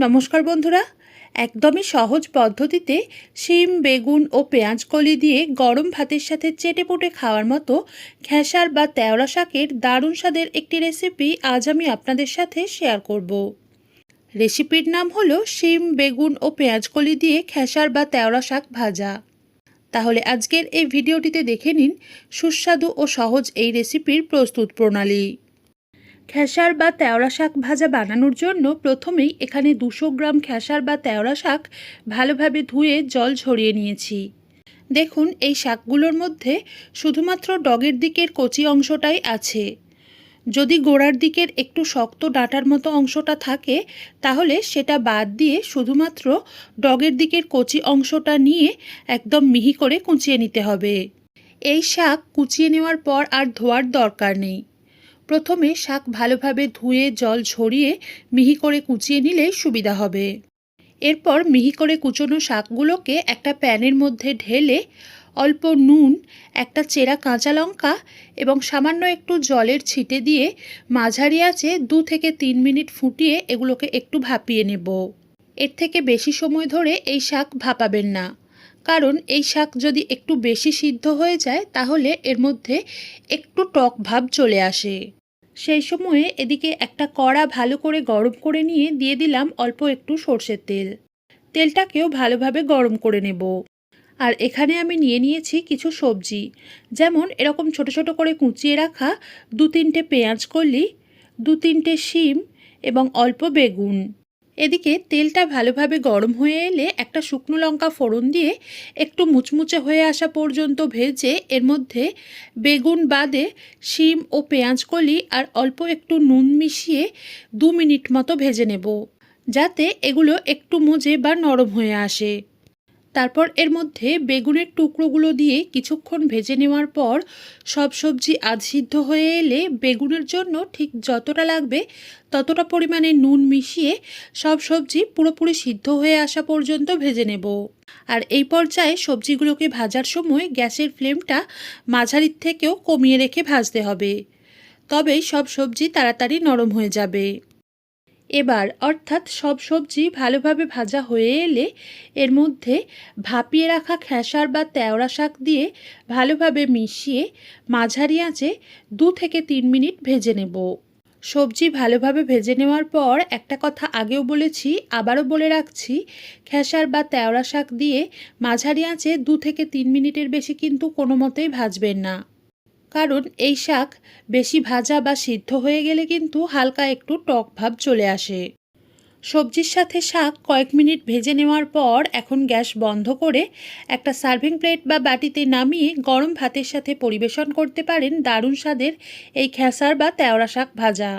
নমস্কার বন্ধুরা। একদমই সহজ পদ্ধতিতে শিম, বেগুন ও পেঁয়াজ কলি দিয়ে গরম ভাতের সাথে চেটে চেটেপুটে খাওয়ার মতো খেসার বা তেওড়া শাকের দারুণ স্বাদের একটি রেসিপি আজ আমি আপনাদের সাথে শেয়ার করব। রেসিপির নাম হলো শিম, বেগুন ও পেঁয়াজ কলি দিয়ে খেসার বা তেওড়া শাক ভাজা। তাহলে আজকের এই ভিডিওটিতে দেখে নিন সুস্বাদু ও সহজ এই রেসিপির প্রস্তুত প্রণালী। খেসার বা তেওড়া শাক ভাজা বানানোর জন্য প্রথমেই এখানে দুশো গ্রাম খেসার বা তেওড়া শাক ভালোভাবে ধুয়ে জল ঝরিয়ে নিয়েছি। দেখুন, এই শাকগুলোর মধ্যে শুধুমাত্র ডগের দিকের কচি অংশটাই আছে। যদি গোড়ার দিকের একটু শক্ত ডাঁটার মতো অংশটা থাকে, তাহলে সেটা বাদ দিয়ে শুধুমাত্র ডগের দিকের কচি অংশটা নিয়ে একদম মিহি করে কুচিয়ে নিতে হবে। এই শাক কুচিয়ে নেওয়ার পর আর ধোয়ার দরকার নেই। প্রথমে শাক ভালোভাবে ধুয়ে, জল ঝরিয়ে মিহি করে কুচিয়ে নিলে সুবিধা হবে। এরপর মিহি করে কুচোনো শাকগুলোকে একটা প্যানের মধ্যে ঢেলে অল্প নুন, একটা চেরা কাঁচা লঙ্কা এবং সামান্য একটু জলের ছিটে দিয়ে মাঝারি আঁচে দু থেকে তিন মিনিট ফুটিয়ে এগুলোকে একটু ভাপিয়ে নেব। এর থেকে বেশি সময় ধরে এই শাক ভাপাবেন না। কারণ এই শাক যদি একটু বেশি সিদ্ধ হয়ে যায়, তাহলে এর মধ্যে একটু টক ভাব চলে আসে। সেই সময়ে এদিকে একটা কড়া ভালো করে গরম করে নিয়ে দিয়ে দিলাম অল্প একটু সর্ষের তেল। তেলটাকেও ভালোভাবে গরম করে নেব। আর এখানে আমি নিয়ে নিয়েছি কিছু সবজি। যেমন এরকম ছোট ছোট করে কুচিয়ে রাখা দু তিনটে পেঁয়াজ কলি, দু তিনটে শিম এবং অল্প বেগুন। এদিকে তেলটা ভালোভাবে গরম হয়ে এলে একটা শুকনো লঙ্কা ফোড়ন দিয়ে একটু মুচমুচে হয়ে আসা পর্যন্ত ভেজে এর মধ্যে বেগুন, বাদে, শিম ও পেঁয়াজ কলি আর অল্প একটু নুন মিশিয়ে দু মিনিট মতো ভেজে নেব, যাতে এগুলো একটু মজে বা নরম হয়ে আসে। তারপর এর মধ্যে বেগুনের টুকরোগুলো দিয়ে কিছুক্ষণ ভেজে নেওয়ার পর সব সবজি আধ সিদ্ধ হয়ে এলে বেগুনের জন্য ঠিক যতটা লাগবে ততটা পরিমাণে নুন মিশিয়ে সব সবজি পুরোপুরি সিদ্ধ হয়ে আসা পর্যন্ত ভেজে নেব। আর এই পর্যায়ে সবজিগুলোকে ভাজার সময় গ্যাসের ফ্লেমটা মাঝারির থেকেও কমিয়ে রেখে ভাজতে হবে। তবেই সব সবজি তাড়াতাড়ি নরম হয়ে যাবে। এবার অর্থাৎ সব সবজি ভালোভাবে ভাজা হয়ে এলে এর মধ্যে ভাপিয়ে রাখা খেসার বা তেওড়া শাক দিয়ে ভালোভাবে মিশিয়ে মাঝারি আঁচে দু থেকে তিন মিনিট ভেজে নেব। সবজি ভালোভাবে ভেজে নেওয়ার পর একটা কথা আগেও বলেছি, আবারও বলে রাখছি, খেসার বা তেওড়া শাক দিয়ে মাঝারি আঁচে দু থেকে তিন মিনিটের বেশি কিন্তু কোনো মতেই ভাজবেন না। কারণ এই শাক বেশি ভাজা বা সিদ্ধ হয়ে গেলে কিন্তু হালকা একটু টক ভাব চলে আসে। সবজির সাথে শাক কয়েক মিনিট ভেজে নেওয়ার পর এখন গ্যাস বন্ধ করে একটা সার্ভিং প্লেট বা বাটিতে নামিয়ে গরম ভাতের সাথে পরিবেশন করতে পারেন দারুণ স্বাদের এই খেসার বা তেওড়া শাক ভাজা।